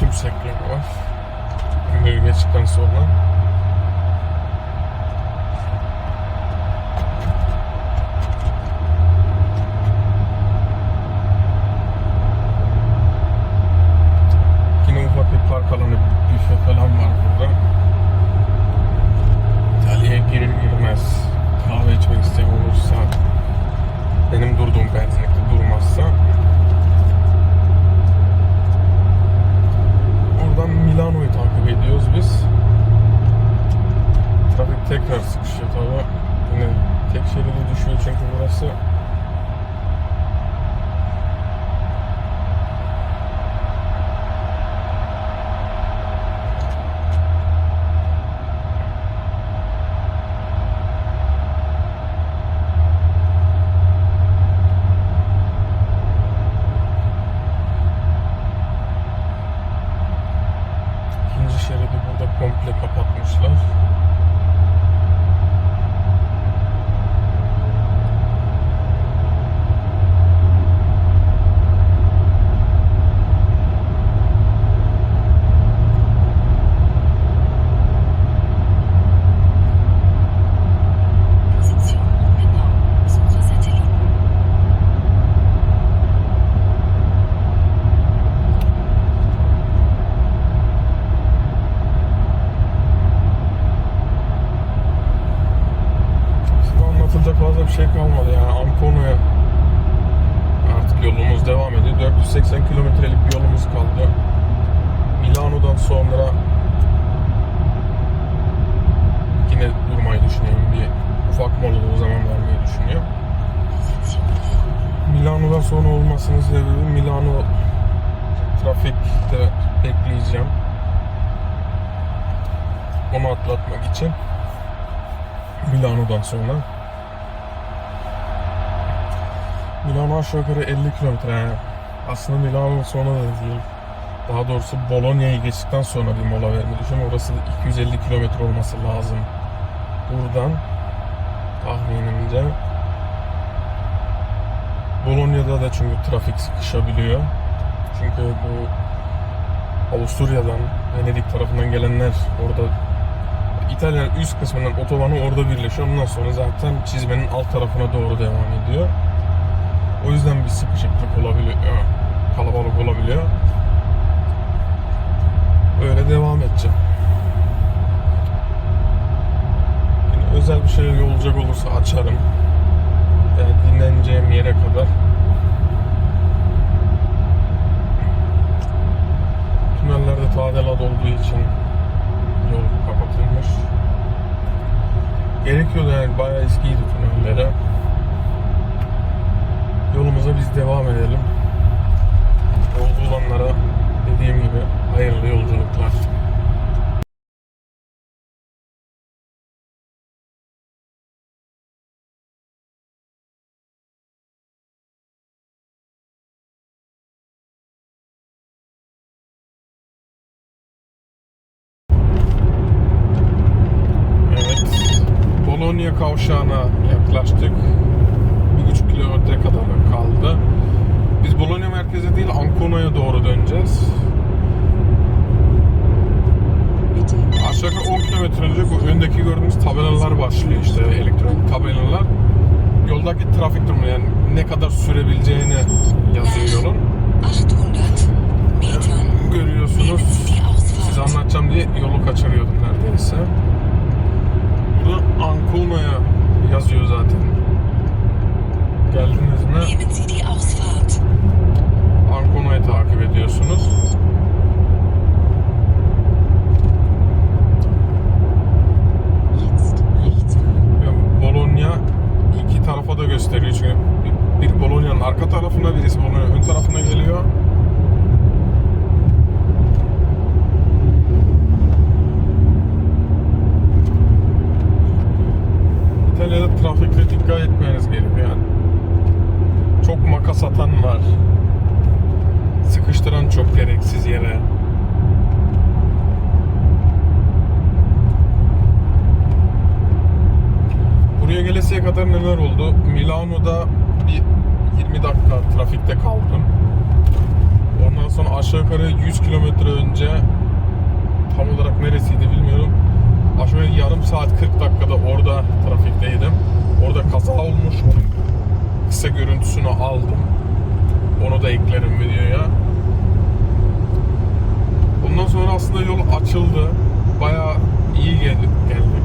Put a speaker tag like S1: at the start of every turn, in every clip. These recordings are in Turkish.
S1: bol yol tümsekleri var. Günleri geçtikten sonra. Milano'dan sonra. Milano aşağı yukarı 50 kilometre yani. Aslında Milano sonra da değil. Daha doğrusu Bologna'yı geçtikten sonra bir mola vermeyi düşünüyorum. Orası da 250 kilometre olması lazım. Buradan tahminimce Bologna'da da çünkü trafik sıkışabiliyor. Çünkü bu Avusturya'dan, Venedik tarafından gelenler orada İtalya'nın üst kısmından otobanı orada birleşiyor. Ondan sonra zaten çizmenin alt tarafına doğru devam ediyor. O yüzden bir sıkışıklık olabiliyor. Kalabalık olabiliyor. Öyle devam edeceğim. Yine özel bir şey olacak olursa açarım. Yani dinleneceğim yere kadar. Tünellerde tadilat olduğu için kapatılmış. Gerekiyordu yani bayağı eskiydi tünellere. Yolumuza biz devam edelim. Yolda olanlara dediğim gibi hayırlı yolculuklar. Kavşağına yaklaştık. Bir buçuk kilometre kadar kaldı. Biz Bologna merkeze değil Ancona'ya doğru döneceğiz. Aşağı yukarı 10 kilometre önce bu öndeki gördüğünüz tabelalar başlıyor işte elektronik tabelalar. Yoldaki trafik durumu yani ne kadar sürebileceğini yazıyor yolun.
S2: 800 Metern.
S1: Görüyorsunuz. Size anlatacağım diye yolu kaçırıyordum neredeyse. Burada Ancona'ya yazıyor zaten. Geldiniz mi? Ancona'yı takip ediyorsunuz. Bologna iki tarafa da gösteriyor çünkü bir, bir Bologna'nın arka tarafına birisi Bologna'nın ön tarafına geliyor. İtalya'da trafikte dikkat etmeniz gerekiyor yani. Çok makas atan var. Sıkıştıran çok gereksiz yere. Buraya gelesiye kadar neler oldu? Milano'da bir 20 dakika trafikte kaldım. Ondan sonra aşağı yukarı 100 kilometre önce tam olarak neresiydi bilmiyorum. Aşağı yarım saat 40 dakikada orada trafikteydim. Orada kaza olmuş. Kısa görüntüsünü aldım. Onu da eklerim videoya. Ondan sonra aslında yol açıldı. Bayağı iyi geldik. geldik.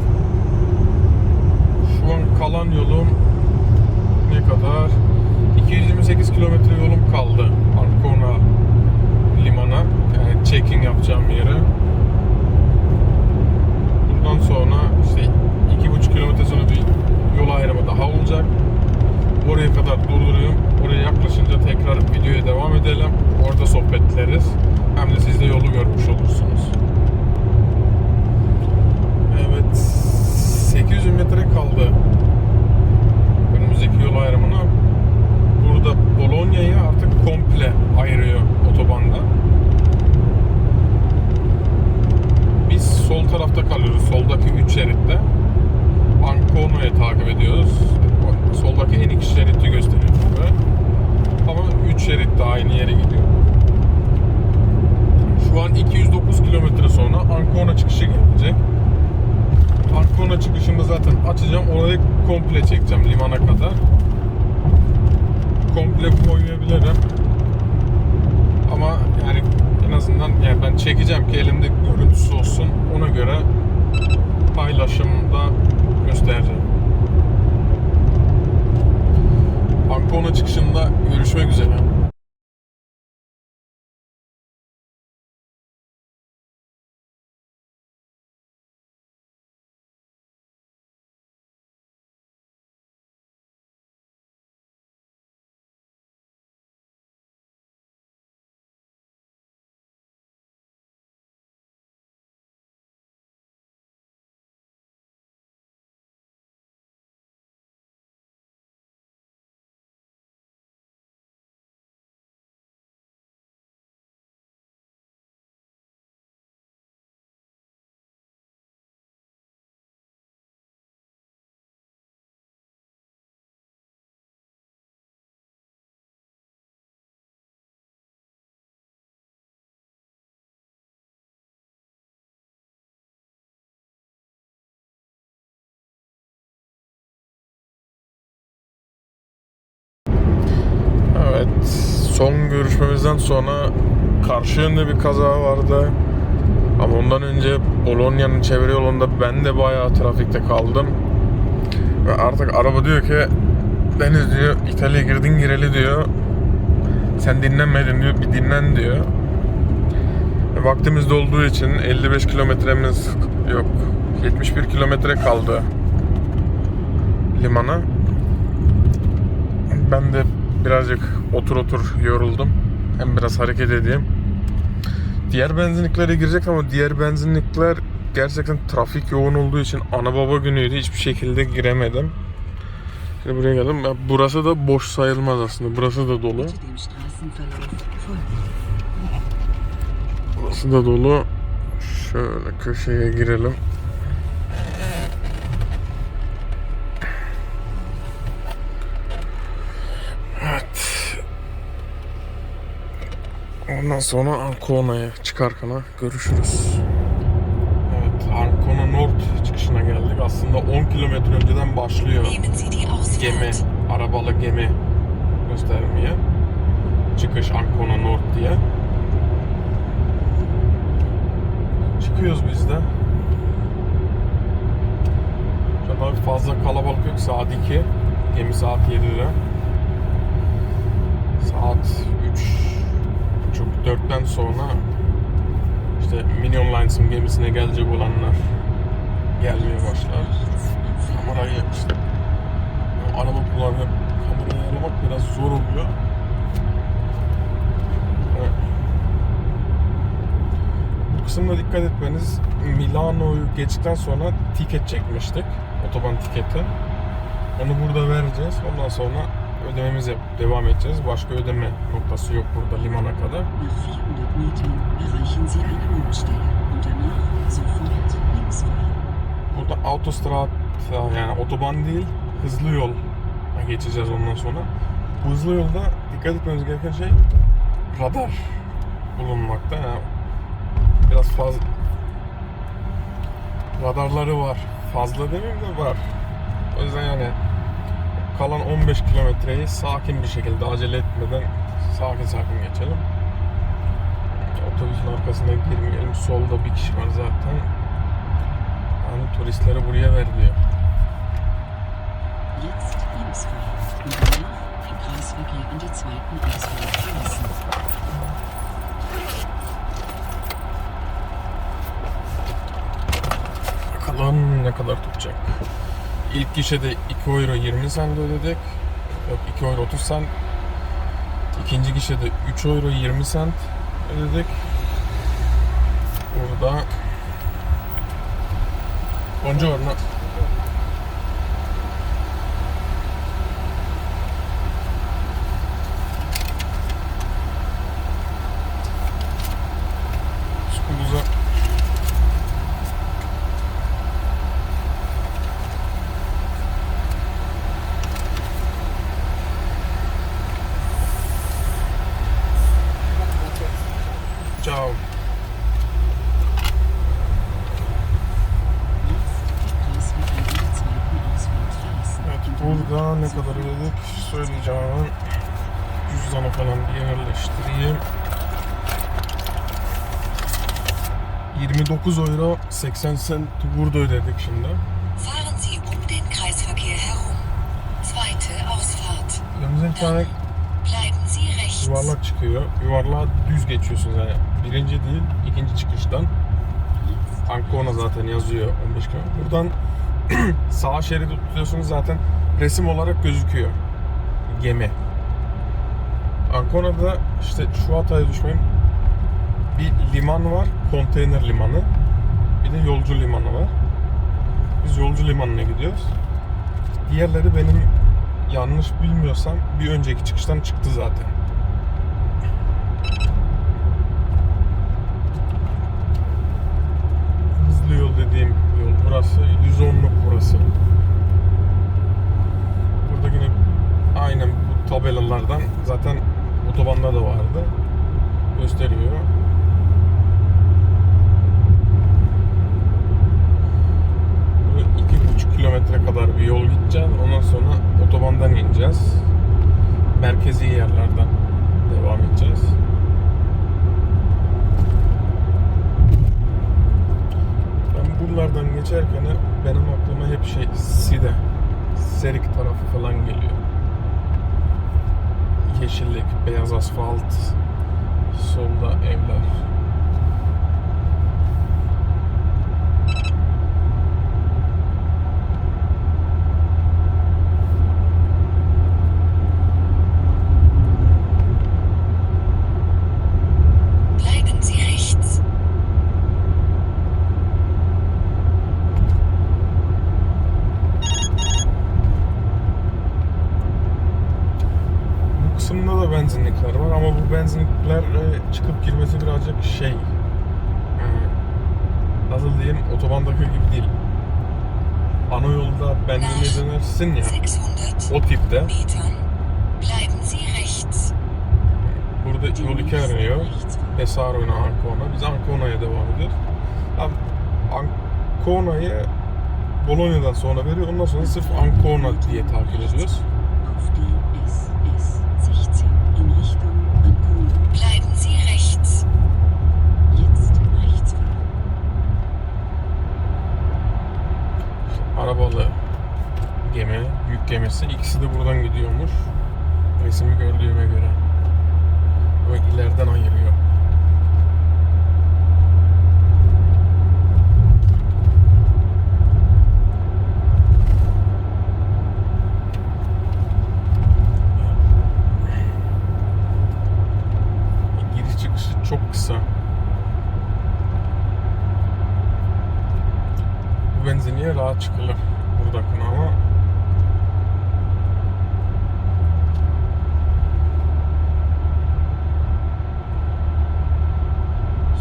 S1: Şu an kalan yolum ne kadar? 228 kilometre yolum kaldı Ancona limana. Yani check-in yapacağım yere. Bundan sonra işte 2,5 kilometre sonra bir yol ayrımı daha olacak. Oraya kadar durduruyorum. Oraya yaklaşınca tekrar videoya devam edelim. Orada sohbetleriz. Hem de siz de yolu görmüş olursunuz. Evet. 800 metre kaldı. Önümüzdeki yol ayrımına. Burada Bologna'yı artık komple ayırıyor otobanda. Biz sol tarafta kalıyoruz. Soldaki 3 şeritte. Ancona'yı takip ediyoruz. Soldaki en iki şeridi gösteriyor tabii. Ama 3 şerit de aynı yere gidiyor. Şu an 209 kilometre sonra Ancona çıkışı gelecek. Ancona çıkışında zaten açacağım. Orayı komple çekeceğim limana kadar. Komple koyabilirim. Ama yani en azından yani ben çekeceğim ki elimde görüntüsü olsun. Ona göre paylaşımda göstereceğim. Ancona çıkışında görüşmek üzere. Evet, son görüşmemizden sonra karşı yönde bir kaza vardı. Ama ondan önce Bologna'nın çevre yolunda ben de bayağı trafikte kaldım. Ve artık araba diyor ki Deniz diyor İtalya'ya girdin gireli diyor. Sen dinlenmedin diyor bir dinlen diyor. Ve Vaktimiz de olduğu için 55 kilometremiz yok 71 kilometre kaldı limana. Ben de birazcık otur otur yoruldum. Hem biraz hareket edeyim. Diğer benzinliklere girecek ama diğer benzinlikler gerçekten trafik yoğun olduğu için ana baba günüydü. Hiçbir şekilde giremedim. Şimdi buraya geldim. Burası da boş sayılmaz aslında. Burası da dolu. Burası da dolu. Şöyle köşeye girelim. Ondan sonra Ancona'ya çıkarkana görüşürüz. Evet, Ancona North çıkışına geldik. Aslında 10 kilometre önceden başlıyor gemi, arabalı gemi göstermeye. Çıkış Ancona North diye. Çıkıyoruz biz de. An fazla kalabalık yok. Saat 2. Gemi saat 7'de. Saat 3 çok 4'ten sonra işte Minion Lines'ın gemisine gelecek olanlar gelmeye başlar. Kamerayı işte ya araba kullanıp kamerayı ayarlamak biraz zor oluyor. Bu kısımda dikkat etmeniz Milano'yu geçtikten sonra tiket çekmiştik. Otoban tiketi. Onu burada vereceğiz. Ondan sonra ödememize devam edeceğiz. Başka ödeme noktası yok burada limana kadar.
S2: Nach 400 Metern erreichen Sie eine Umstelle und danach sofort links fahren.
S1: Burada autostrada yani otoban değil hızlı yol geçeceğiz ondan sonra. Bu hızlı yolda dikkat etmemiz gereken şey radar. bulunmakta. Yani biraz fazla radarları var. Fazla demeyeyim de var. O yüzden yani kalan 15 kilometreyi sakin bir şekilde acele etmeden sakin sakin geçelim. Otobüsün arkasına girmeyelim. Solda bir kişi var zaten. Yani turistleri buraya ver diyor.
S2: Jetzt.
S1: Bakalım ne kadar tutacak. İlk gişede 2 euro 20 cent ödedik. Yok 2 euro 30 cent. İkinci gişede 3 euro 20 cent ödedik. Burada Buongiorno. Scusa. Ciao.
S2: Jetzt den Kreisverkehr an der zweiten Ausfahrt verlassen.
S1: Evet,
S2: Und
S1: burada
S2: danach
S1: ne kadar ödedik söyleyeceğim hemen. Cüzdanı falan bir yerleştireyim. 29 euro 80 cent burada ödedik şimdi.
S3: Fahren Sie um den Kreisverkehr herum. Zweite Ausfahrt.
S1: Önümüzden bir tane
S3: Bleiben Sie rechts.
S1: yuvarlak çıkıyor. Yuvarlağa düz geçiyorsunuz yani. Birinci değil, ikinci çıkıştan. Ancona zaten yazıyor 15 km. Buradan sağ şeridi tutuyorsunuz zaten resim olarak gözüküyor. Gemi. Ancona'da işte şu hataya düşmeyin. Bir liman var, konteyner limanı. Bir de yolcu limanı var. Biz yolcu limanına gidiyoruz. Diğerleri benim yanlış bilmiyorsam bir önceki çıkıştan çıktı zaten. Hızlı yol dediğim yol burası. 110'luk burası. Burada yine aynen bu tabelalardan zaten otobanda da vardı. Gösteriyor. Burada iki buçuk kilometre kadar bir yol gideceğiz. Ondan sonra otobandan ineceğiz. Merkezi yerlerden devam edeceğiz. Ben buralardan geçerken benim aklıma hep şey Side, Serik tarafı falan geliyor. Yeşillik, beyaz asfalt, solda evler.
S3: Bleiben Sie rechts.
S1: Kısımda da benzinlikler var ama bu benzinlikler e, çıkıp girmesi birazcık şey e, nasıl diyeyim otobandaki gibi değil. Ana yolda benzinliğe dönersin ya
S3: 600
S1: o tipte. Burada yol iki. Pesaro ile Ancona. Biz Ancona'ya devam ediyoruz. Ancona'yı Bologna'dan sonra veriyor. Ondan sonra sırf Ancona diye takip ediyoruz.
S2: Auf die SS16 in Richtung Ancona.
S3: Bleiben Sie rechts.
S2: Jetzt rechts fahren.
S1: Arabalı gemi, yük gemisi. İkisi de buradan gidiyormuş. Resmi gördüğüme göre. Ama ileriden ayırıyor. Giriş çıkışı çok kısa. Bu benzinliğe rahat çıkılır buradakine ama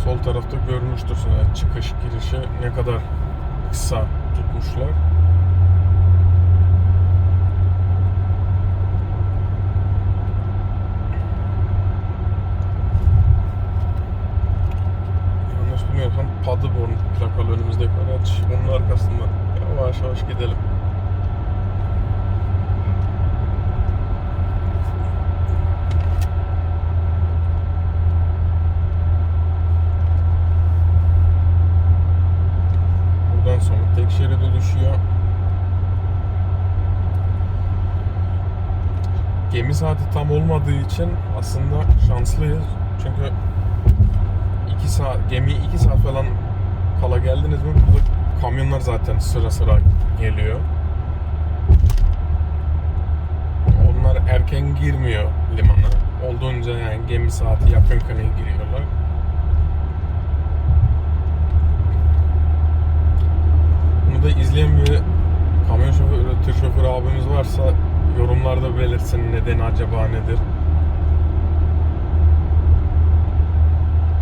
S1: sol tarafta görmüştürsün yani çıkış girişi ne kadar kısa tutmuşlar. bilmiyorsam Paderborn önümüzdeki araç. Onun arkasından yavaş yavaş gidelim. Buradan sonra tek şeride düşüyor. Gemi saati tam olmadığı için aslında şanslıyız. Çünkü 2 saat gemi 2 saat falan kala geldiniz mi burada kamyonlar zaten sıra sıra geliyor. Onlar erken girmiyor limana. Olduğunca yani gemi saati yakınken giriyorlar. Bunu da izleyen bir kamyon şoförü, tır şoförü abimiz varsa yorumlarda belirtsin nedeni acaba nedir?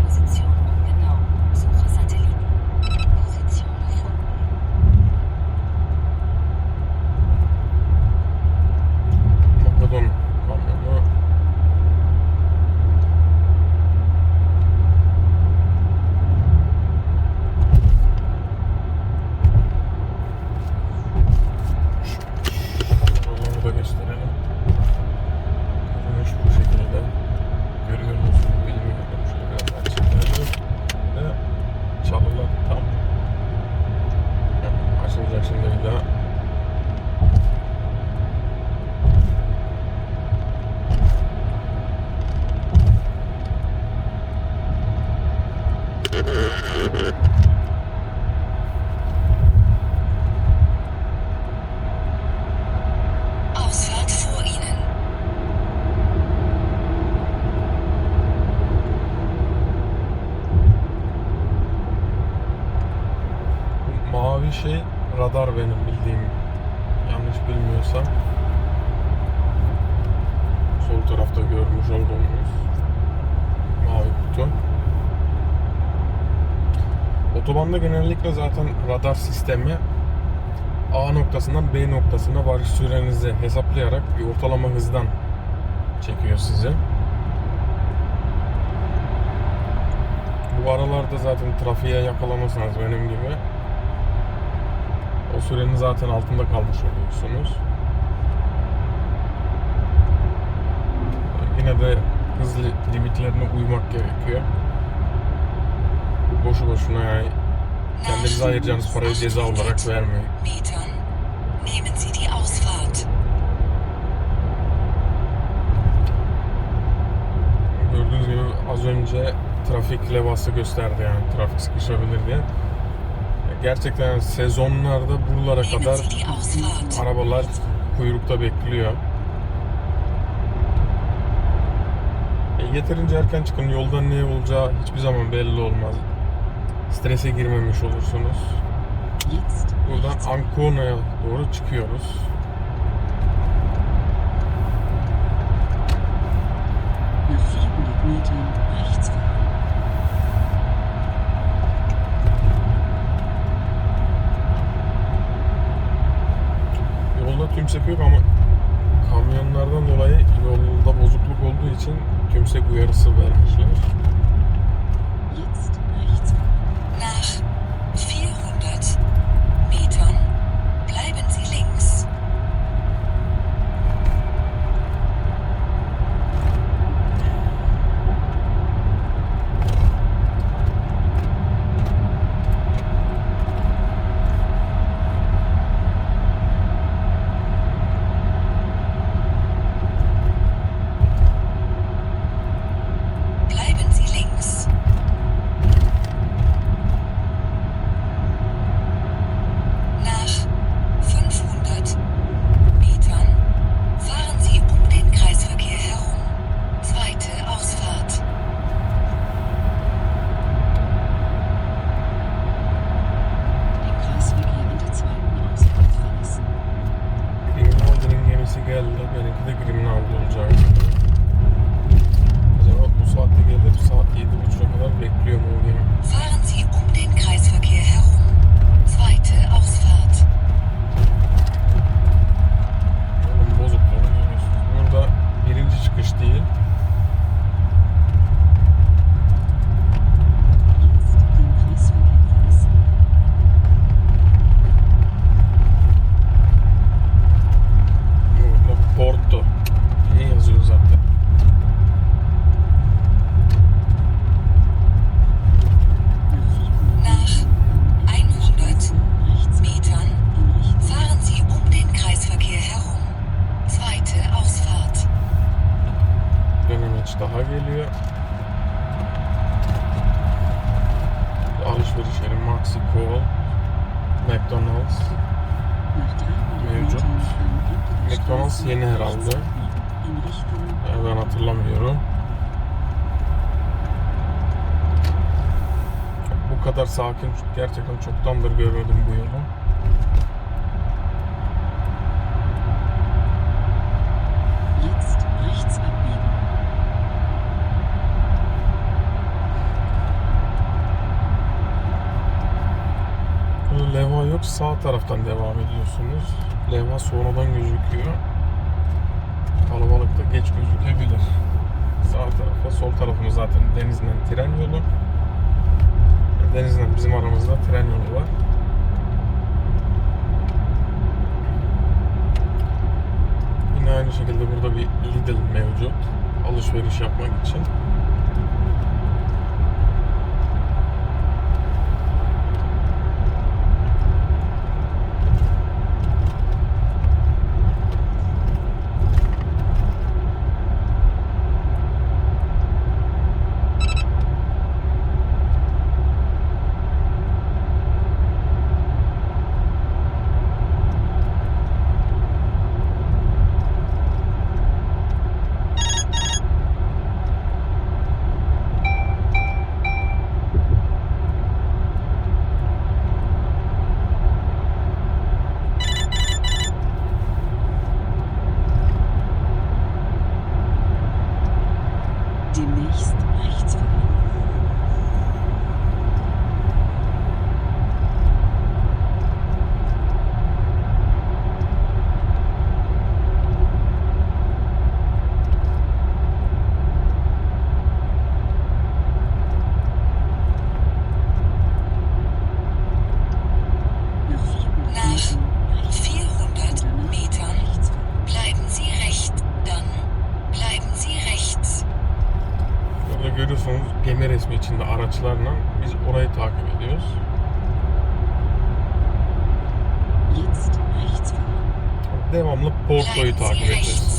S3: Position ungenau. Suche Satelliten. Position gefunden.
S1: Makedon kamyonu. Buraları da gösterelim. Görünüş bu şekilde. Görüyor musunuz bilmiyorum. Şöyle biraz daha çekelim. Ve çalılar tam. Yani açılacak şimdi bir daha.
S3: Ausfahrt vor Ihnen.
S1: Bu mavi şey radar benim bildiğim. Yanlış bilmiyorsam. Sol tarafta görmüş olduğumuz mavi kutu. Otobanda genellikle zaten radar sistemi A noktasından B noktasına varış sürenizi hesaplayarak bir ortalama hızdan çekiyor sizi. Bu aralarda zaten trafiğe yakalanırsanız benim gibi o sürenin zaten altında kalmış oluyorsunuz. Yine de hız li- limitlerine uymak gerekiyor. Boşu boşuna yani kendinize ayıracağınız parayı ceza olarak
S3: Ausfahrt.
S1: Gördüğünüz gibi az önce trafik levhası gösterdi yani trafik sıkışabilir diye. Gerçekten sezonlarda buralara kadar arabalar kuyrukta bekliyor. E, yeterince erken çıkın. Yolda ne olacağı hiçbir zaman belli olmaz. Strese girmemiş olursunuz. Buradan Ancona'ya doğru çıkıyoruz.
S2: nach 400 Metern rechts fahren.
S1: Yolda tümsek yok ama sakin gerçekten çoktandır görüyordum bu yolu. Leva yok sağ taraftan devam ediyorsunuz. Leva sonradan gözüküyor. Kalabalıkta geç gözükebilir. Sağ tarafa sol tarafımız zaten denizden tren yolu denizden bizim aramızda tren yolu var. Yine aynı şekilde burada bir Lidl mevcut. Alışveriş yapmak için. devamlı Porto'yu takip edeceğiz.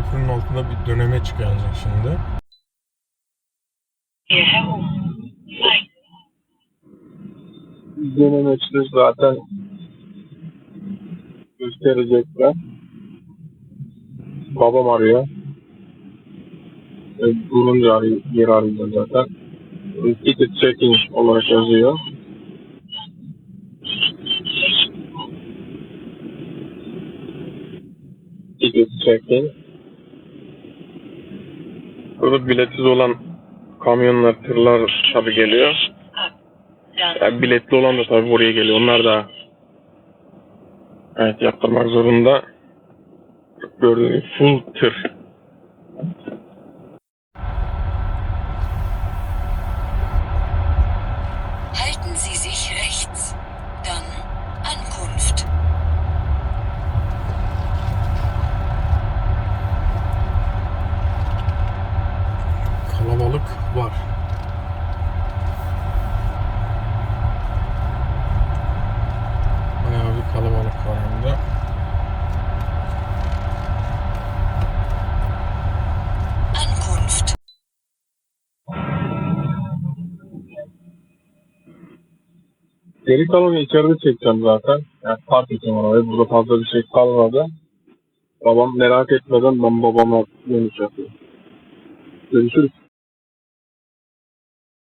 S1: Köprünün altında bir döneme çıkacak şimdi.
S3: Nein.
S1: Dönemeçte zaten gösterecekler. Babam arıyor. E, durunca arıyor, zaten. Ticket checking olarak yazıyor. Ticket checking. Burada biletsiz olan kamyonlar, tırlar tabi geliyor. Yani biletli olan da tabii buraya geliyor. Onlar da evet yaptırmak zorunda. Gördüğünüz full tır.
S3: halten Sie sich rechts. Dann Ankunft.
S1: Kalabalık var. Bayağı bir kalabalık var hem de.
S3: Ankunft.
S1: Geri kalanı içeride çekeceğim zaten. Yani park edeceğim oraya. Burada fazla bir şey kalmadı. Babam merak etmeden ben babama dönüş yapıyorum. Görüşürüz.